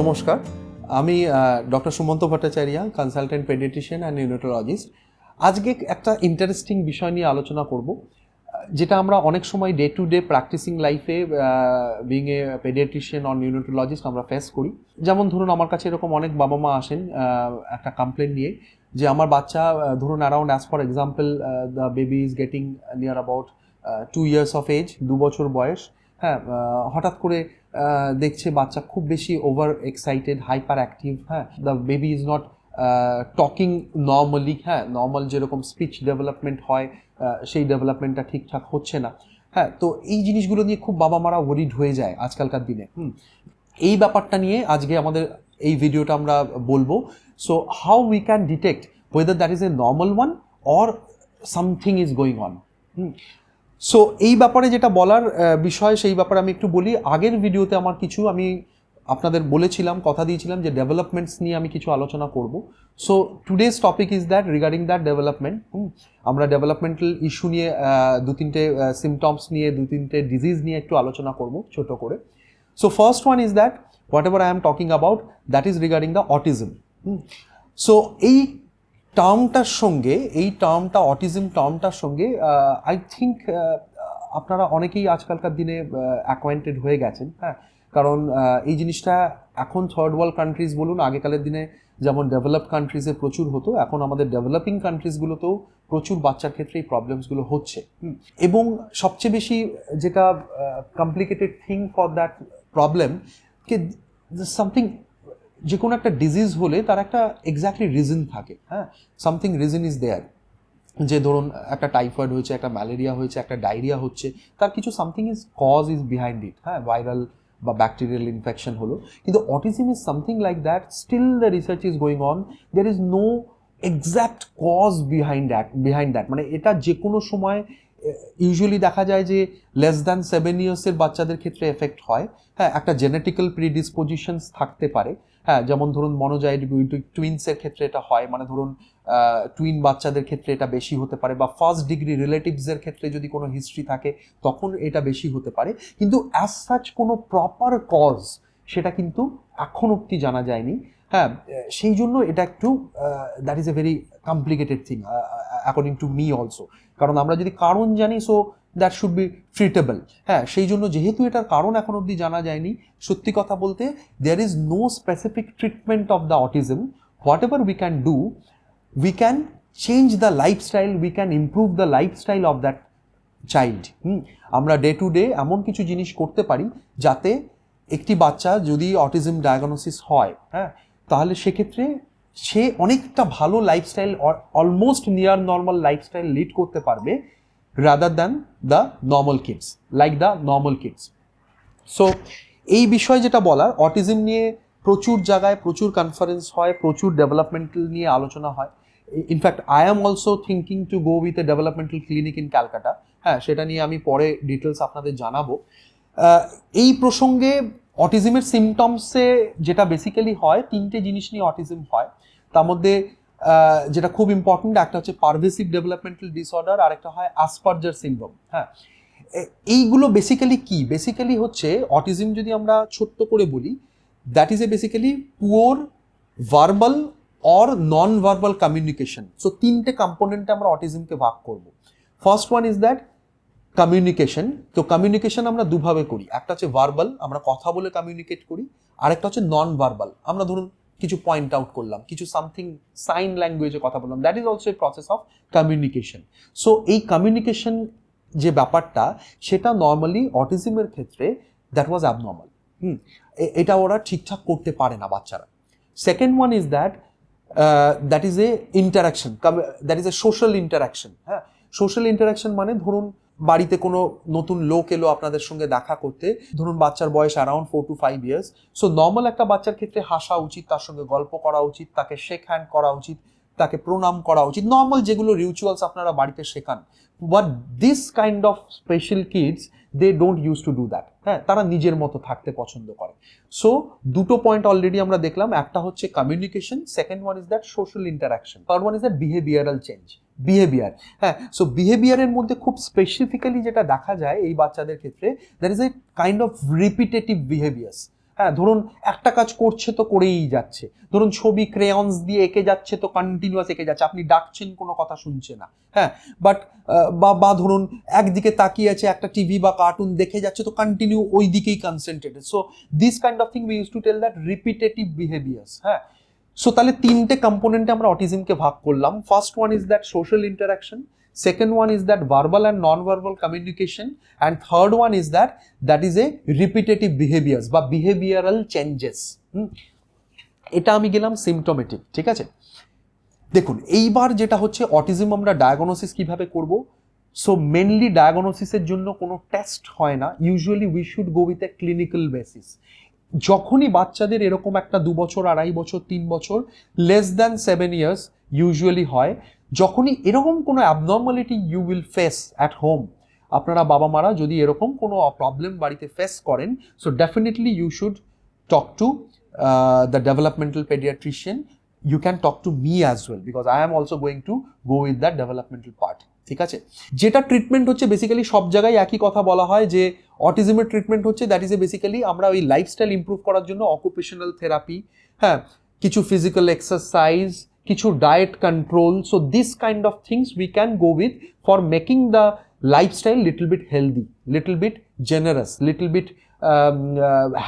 নমস্কার। আমি doctor Sumanta Bhattacharya consultant paediatrician and neurotologist আজকে একটা ইন্টারেস্টিং বিষয় নিয়ে আলোচনা করব, যেটা আমরা অনেক সময় ডে টু ডে প্র্যাকটিসিং লাইফে being a paediatrician or neurotologist আমরা ফেস করি। যেমন ধরুন, আমার কাছে এরকম অনেক বাবা মা আসেন একটা কমপ্লেন নিয়ে, যে আমার বাচ্চা ধরুন around as for example the baby is getting near about two years of age দু বছর বয়স। হ্যাঁ হঠাৎ করে দেখছে বাচ্চা খুব বেশি ওভার এক্সাইটেড হাইপার অ্যাক্টিভ হ্যাঁ? The baby is not talking normally হ্যাঁ? নর্মাল যেরকম স্পিচ ডেভেলপমেন্ট হয় সেই ডেভেলপমেন্টটা ঠিকঠাক হচ্ছে না হ্যাঁ? তো এই জিনিসগুলো নিয়ে খুব বাবা মারা ওরিড হয়ে যায় আজকালকার দিনে, হুম? এই ব্যাপারটা নিয়ে আজকে আমাদের এই ভিডিওটা আমরা বলব। So how we can detect whether that is a normal one or something is going on hmm? So এই ব্যাপারে যেটা বলার বিষয়, সেই ব্যাপারে আমি একটু বলি। আগের ভিডিওতে আমার কিছু, আমি আপনাদের বলেছিলাম, কথা দিয়েছিলাম যে ডেভেলপমেন্টস নিয়ে আমি কিছু আলোচনা করব। So today's topic is that regarding that development hmm, আমরা ডেভেলপমেন্টাল ইস্যু নিয়ে দু তিনটে সিমটমস নিয়ে, দু তিনটে ডিজিজ নিয়ে একটু আলোচনা করব, ছোট করে। So first one is that whatever I am talking about that is regarding the autism hmm. So এই টার্মটার সঙ্গে, এই টার্মটা অটিজম টার্মটার সঙ্গে আই থিঙ্ক আপনারা অনেকেই আজকালকার দিনে অ্যাকোয়েন্টেড হয়ে গেছেন হ্যাঁ? কারণ এই জিনিসটা এখন থার্ড ওয়ার্ল্ড কান্ট্রিজ বলুন, আগেকালের দিনে যেমন ডেভেলপ কান্ট্রিজে প্রচুর হতো, এখন আমাদের ডেভেলপিং কান্ট্রিজগুলোতেও প্রচুর বাচ্চার ক্ষেত্রে এই প্রবলেমসগুলো হচ্ছে এবং সবচেয়ে বেশি যেটা complicated thing for that problem K something যে কোনো একটা ডিজিজ হলে তার একটা এক্স্যাক্টলি রিজন থাকে হ্যাঁ? সামথিং রিজন ইজ দেয়ার যে ধরুন, একটা টাইফয়েড হয়েছে, একটা ম্যালেরিয়া হয়েছে, একটা ডায়রিয়া হচ্ছে, তার কিছু something is cause is behind it হ্যাঁ? ভাইরাল বা ব্যাকটেরিয়াল ইনফেকশন হলো। কিন্তু autism is something like that still the research is going on there is no exact cause behind that behind that মানে এটা যে কোনো সময় ইউজুয়ালি দেখা যায় যে লেস দ্যান সেভেন ইয়ার্সের বাচ্চাদের ক্ষেত্রে এফেক্ট হয়। হ্যাঁ একটা জেনেটিক্যাল প্রিডিসপোজিশনস থাকতে পারে। হ্যাঁ যেমন ধরুন মনোজাইড টুইন্সের ক্ষেত্রে এটা হয় মানে ধরুন টুইন বাচ্চাদের ক্ষেত্রে এটা বেশি হতে পারে বা ফার্স্ট ডিগ্রি রিলেটিভসের ক্ষেত্রে যদি কোনো হিস্ট্রি থাকে, তখন এটা বেশি হতে পারে। কিন্তু অ্যাজ সাচ কোনো প্রপার কজ সেটা কিন্তু এখন অব্দি জানা যায়নি। হ্যাঁ সেই জন্য এটা একটু that is a very complicated thing according to me also কারণ আমরা যদি কারণ জানি so that should be treatable হ্যাঁ সেই জন্য যেহেতু এটার কারণ এখন অবধি জানা যায়নি, সত্যি কথা বলতে there is no specific treatment of the autism whatever we can do we can change the lifestyle we can improve the lifestyle of that child hmm, আমরা ডে টু ডে এমন কিছু জিনিস করতে পারি যাতে একটি বাচ্চা যদি অটিজম ডায়াগনোসিস হয় হ্যাঁ তাহলে সেক্ষেত্রে সে অনেকটা ভালো lifestyle almost near normal lifestyle lead করতে পারবে rather than the normal kids like the normal kids so এই বিষয়ে যেটা বলার অটিজম নিয়ে প্রচুর জায়গায় প্রচুর কনফারেন্স হয়, প্রচুর ডেভেলপমেন্টাল নিয়ে আলোচনা হয়। In fact I am also thinking to go with a developmental clinic in Calcutta হ্যাঁ সেটা নিয়ে আমি পরে ডিটেলস আপনাদের জানাব। এই প্রসঙ্গে অটিজমের সিমটমসে যেটা বেসিক্যালি হয়, তিনটে জিনিস নিয়ে অটিজম হয়। তার মধ্যে যেটা খুব ইম্পর্টেন্ট একটা হচ্ছে পারভেসিভ ডেভেলপমেন্টাল ডিসঅর্ডার আর একটা হয় আসপার্জার সিনড্রোম হ্যাঁ? এইগুলো বেসিক্যালি কি? বেসিক্যালি হচ্ছে অটিজম যদি আমরা ছোট্ট করে বলি that is a basically poor verbal or non verbal communication so তিনটে কম্পোনেন্টে আমরা অটিজমকে ভাগ করব। First one is that communication তো কমিউনিকেশন আমরা দুভাবে করি। একটা হচ্ছে ভার্বাল আমরা কথা বলে কমিউনিকেট করি, আরেকটা হচ্ছে নন ভার্বাল আমরা ধরুন কিছু পয়েন্ট আউট করলাম, কিছু সামথিং সাইন ল্যাঙ্গুয়েজে কথা বললাম that is also a process of communication so এই কমিউনিকেশন যে ব্যাপারটা, সেটা নর্মালি অটিজমের ক্ষেত্রে দ্যাট ওয়াজ অ্যাবনর্মাল হুম এটা ওরা ঠিকঠাক করতে পারে না বাচ্চারা। Second one is that that is a interaction that is a social interaction হ্যাঁ সোশ্যাল ইন্টারাকশন মানে ধরুন বাড়িতে কোনো নতুন লোক এলো আপনাদের সঙ্গে দেখা করতে, ধরুন বাচ্চার বয়স around four to five years so normal একটা বাচ্চার ক্ষেত্রে হাসা উচিত, তার সঙ্গে গল্প করা উচিত, তাকে শেক হ্যান্ড করা উচিত, তাকে প্রণাম করা উচিত নর্মাল যেগুলো রিচুয়ালস আপনারা বাড়িতে শেখান but this kind of special kids they don't use to do that হ্যাঁ তারা নিজের মতো থাকতে পছন্দ করে। সো দুটো পয়েন্ট অলরেডি আমরা দেখলাম, একটা হচ্ছে communication second one is that social interaction third one is that behavioural change behaviour হ্যাঁ সো বিহেভিয়ারের মধ্যে খুব স্পেসিফিক্যালি যেটা দেখা যায় এই বাচ্চাদের ক্ষেত্রে that is a kind of repetitive behaviours হ্যাঁ ধরুন একটা কাজ করছে তো করেই যাচ্ছে। ধরুন ছবি ক্রেয়ন্স দিয়ে এঁকে যাচ্ছে তো কন্টিনিউয়াস এঁকে যাচ্ছে। আপনি ডাকছেন, কোনো কথা শুনছে না। হ্যাঁ বাট বা বা ধরুন একদিকে তাকিয়ে আছে একটা টিভি বা কার্টুন দেখে যাচ্ছে তো কন্টিনিউ ওই দিকেই concentrated so this kind of thing we use to tell that repetitive behaviours হ্যাঁ সো তাহলে তিনটে কম্পোনেন্টে আমরা অটিজমকে ভাগ করলাম। First one is that social interaction second one is that verbal and non-verbal communication, and third one is that that is a repetitive behaviors বা behavioural changes? এটা আমি গেলাম সিমটোমেটিক ঠিক আছে? দেখুন, এইবার যেটা হচ্ছে অটিজম আমরা ডায়াগনোসিস কীভাবে করব? সো মেনলি ডায়াগনোসিসের জন্য কোনো টেস্ট হয় না। Usually we should go with a clinical basis যখনই বাচ্চাদের এরকম একটা দু বছর, আড়াই বছর, তিন বছর less than seven years usually হয়, যখনই এরকম কোনো abnormality you will face at home আপনারা বাবা মারা যদি এরকম কোনো প্রবলেম বাড়িতে ফেস করেন so definitely you should talk to the developmental paediatrician you can talk to me as well because I am also going to go with that developmental part ঠিক আছে? যেটা ট্রিটমেন্ট হচ্ছে বেসিক্যালি সব জায়গায় একই কথা বলা হয় যে অটিজমের ট্রিটমেন্ট হচ্ছে দ্যাট ইজ এ বেসিক্যালি আমরা ওই লাইফস্টাইল ইমপ্রুভ করার জন্য অকুপেশনাল থেরাপি হ্যাঁ কিছু ফিজিক্যাল এক্সারসাইজ কিছু diet control so this kind of things we can go with for making the lifestyle little bit healthy little bit generous little bit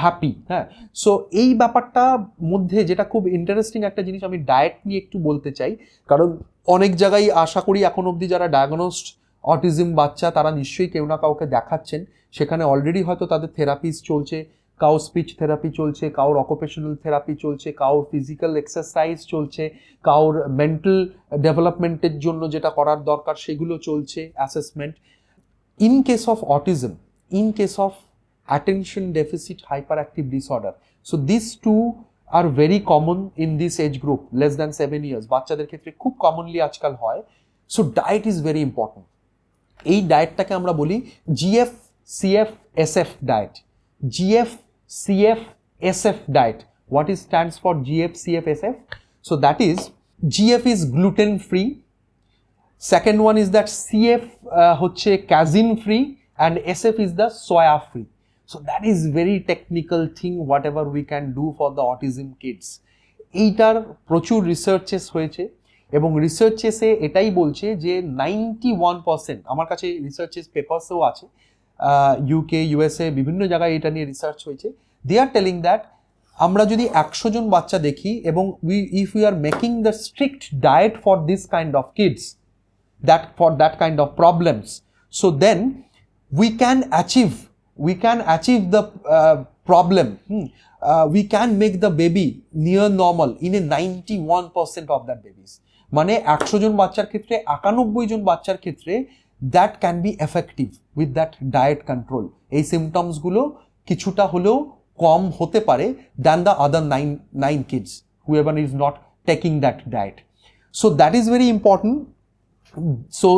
happy হ্যাঁ? So এই ব্যাপারটা মধ্যে যেটা খুব ইন্টারেস্টিং একটা জিনিস আমি ডায়েট নিয়ে একটু বলতে চাই, কারণ অনেক জায়গায় আশা করি এখন অবধি যারা ডায়াগনোসড অটিজম বাচ্চা, তারা নিশ্চয়ই কেউ না কাউকে দেখাচ্ছেন। সেখানে অলরেডি হয়তো তাদের থেরাপিস চলছে কাউর স্পিচ থেরাপি চলছে, কাউর অকুপেশনাল থেরাপি চলছে, কাউর ফিজিক্যাল এক্সারসাইজ চলছে, কাউর মেন্টাল ডেভেলপমেন্টের জন্য যেটা করার দরকার, সেগুলো চলছে assessment in case of autism in case of attention deficit hyperactive disorder, so these two are very common in this age group less than seven years. বাচ্চাদের ক্ষেত্রে খুব কমনলি আজকাল হয়। So diet is very important এই ডায়েটটাকে আমরা বলি GF CF SF diet GF CF S F diet what is stands for GF CF S F so that is GF is gluten free second one is that CF হচ্ছে casein free and S F is the soya free so that is very technical thing whatever we can do for the autism kids এইটার প্রচুর researches হয়েছে এবং রিসার্চেসে এটাই বলছে যে ninety one percent আমার কাছে রিসার্চেস পেপার্সেও আছে ইউকে ইউএসএ বিভিন্ন জায়গায় এটা নিয়ে রিসার্চ হয়েছে। দে আর টেলিং দ্যাট আমরা যদি একশো জন বাচ্চা দেখি এবং we if you are making the strict diet for this kind of kids that for that kind of problems so then we can achieve we can achieve the uh, problem. Hmm, uh, we can make the baby near normal in a 91% of that babies. মানে একশো জন বাচ্চার ক্ষেত্রে একানব্বই জন বাচ্চার ক্ষেত্রে that can be effective with that diet control এই সিমটমসগুলো কিছুটা হলেও কম হতে পারে than the other nine nine kids whoever is not taking that diet so that is very important so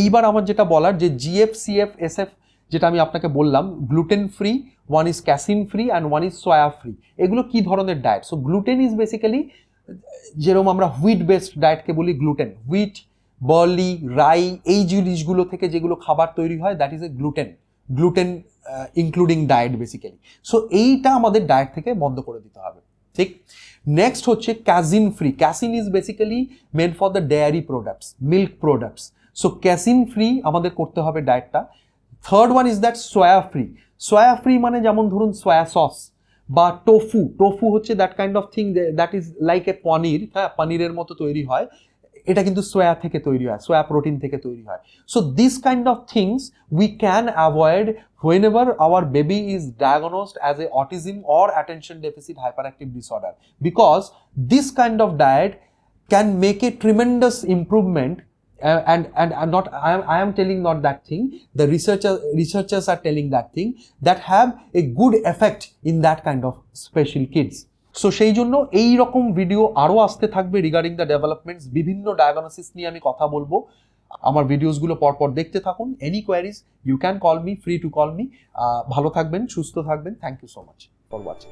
এইবার আমার যেটা বলার যে জিএফ সিএফ এসএফ যেটা আমি আপনাকে বললাম gluten free one is casein free and one is soya free এগুলো কি ধরনের diet so gluten is basically যেরকম আমরা হুইট বেসড ডায়েটকে বলি গ্লুটেন হুইট বার্লি রাই এই জিনিসগুলো থেকে যেগুলো খাবার তৈরি হয় that is a gluten gluten including diet basically so এইটা আমাদের ডায়েট থেকে বন্ধ করে দিতে হবে। ঠিক? নেক্সট হচ্ছে casein free casein is basically main for the dairy products milk products so casein free আমাদের করতে হবে ডায়েটটা third one is that soya free soya free মানে যেমন ধরুন সোয়া সস বা টোফু টোফু হচ্ছে that kind of thing that is like a paneer হ্যাঁ পনিরের মতো তৈরি হয়। এটা কিন্তু সোয়া থেকে তৈরি হয় সোয়া প্রোটিন থেকে তৈরি হয়। So this kind of things we can avoid whenever our baby is diagnosed as a autism or attention deficit hyperactive disorder because this kind of diet can make a tremendous improvement uh, and and and not I am, I am telling not that thing the researcher researchers are telling that thing that have a good effect in that kind of special kids so সেই জন্য এই রকম video আরও আসতে থাকবে regarding the developments বিভিন্ন diagnosis নিয়ে আমি কথা বলব আমার ভিডিওসগুলো পরপর দেখতে থাকুন any queries you can call me free to call me ভালো থাকবেন সুস্থ থাকবেন thank you so much for watching